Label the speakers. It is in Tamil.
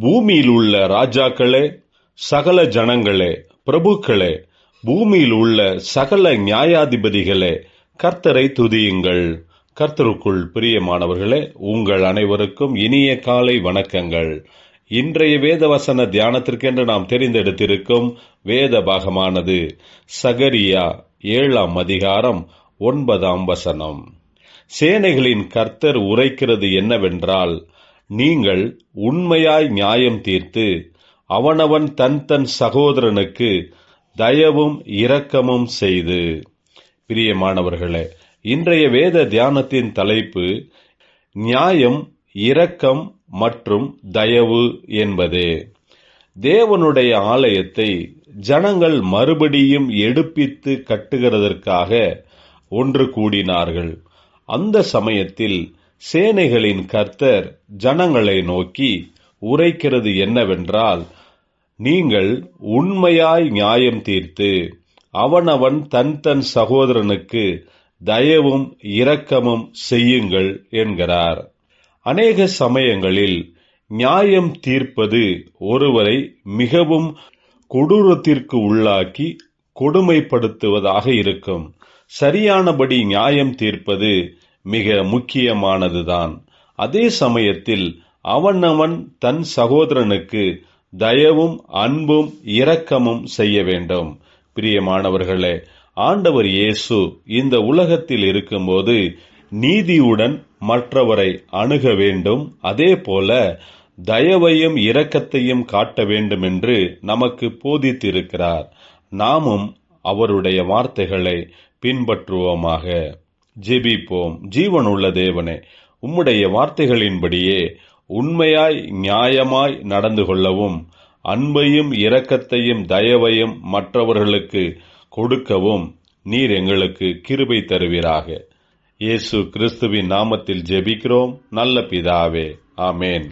Speaker 1: பூமியில் உள்ள ராஜாக்களே சகல ஜனங்களே பிரபுக்களே பூமியில் உள்ள சகல நியாயாதிபதிகளே கர்த்தரை துதியுங்கள். கர்த்தருக்குள் பிரியமானவர்களே உங்கள் அனைவருக்கும் இனிய காலை வணக்கங்கள். இன்றைய வேத வசன தியானத்திற்கென்று நாம் தெரிந்தெடுத்திருக்கும் வேத பாகமானது சகரியா ஏழாம் அதிகாரம் ஒன்பதாம் வசனம். சேனைகளின் கர்த்தர் உரைக்கிறது என்னவென்றால் நீங்கள் உண்மையாய் நியாயம் தீர்த்து அவனவன் தன் தன் சகோதரனுக்கு தயவும் இரக்கமும் செய்து. பிரியமானவர்களே இன்றைய வேத தியானத்தின் தலைப்பு நியாயம் இரக்கம் மற்றும் தயவு என்பதே. தேவனுடைய ஆலயத்தை ஜனங்கள் மறுபடியும் எடுப்பித்து கட்டுகிறதற்காக ஒன்று கூடினார்கள். அந்த சமயத்தில் சேனைகளின் கர்த்தர் ஜனங்களை நோக்கி உரைக்கிறது என்னவென்றால் நீங்கள் உண்மையாய் நியாயம் தீர்த்து அவனவன் தன் தன் சகோதரனுக்கு தயவும் இரக்கமும் செய்யுங்கள் என்கிறார். அநேக சமயங்களில் நியாயம் தீர்ப்பது ஒருவரை மிகவும் கொடூரத்திற்கு உள்ளாக்கி கொடுமைப்படுத்துவதாக இருக்கும். சரியானபடி நியாயம் தீர்ப்பது மிக முக்கியமானதுதான். அதே சமயத்தில் அவனவன் தன் சகோதரனுக்கு தயவும் அன்பும் இரக்கமும் செய்ய வேண்டும். பிரியமானவர்களே ஆண்டவர் இயேசு இந்த உலகத்தில் இருக்கும்போது நீதியுடன் மற்றவரை அணுக வேண்டும். அதே போல தயவையும் இரக்கத்தையும் காட்ட வேண்டும் என்று நமக்கு போதித்திருக்கிறார். நாமும் அவருடைய வார்த்தைகளை பின்பற்றுவோமாக. ஜெபிப்போம். ஜீவனுள்ள தேவனே உம்முடைய வார்த்தைகளின்படியே உண்மையாய் நியாயமாய் நடந்து கொள்ளவும் அன்பையும் இரக்கத்தையும் தயவையும் மற்றவர்களுக்கு கொடுக்கவும் நீர் எங்களுக்கு கிருபை தருவீராக. இயேசு கிறிஸ்துவின் நாமத்தில் ஜெபிக்கிறோம். நல்ல பிதாவே ஆமேன்.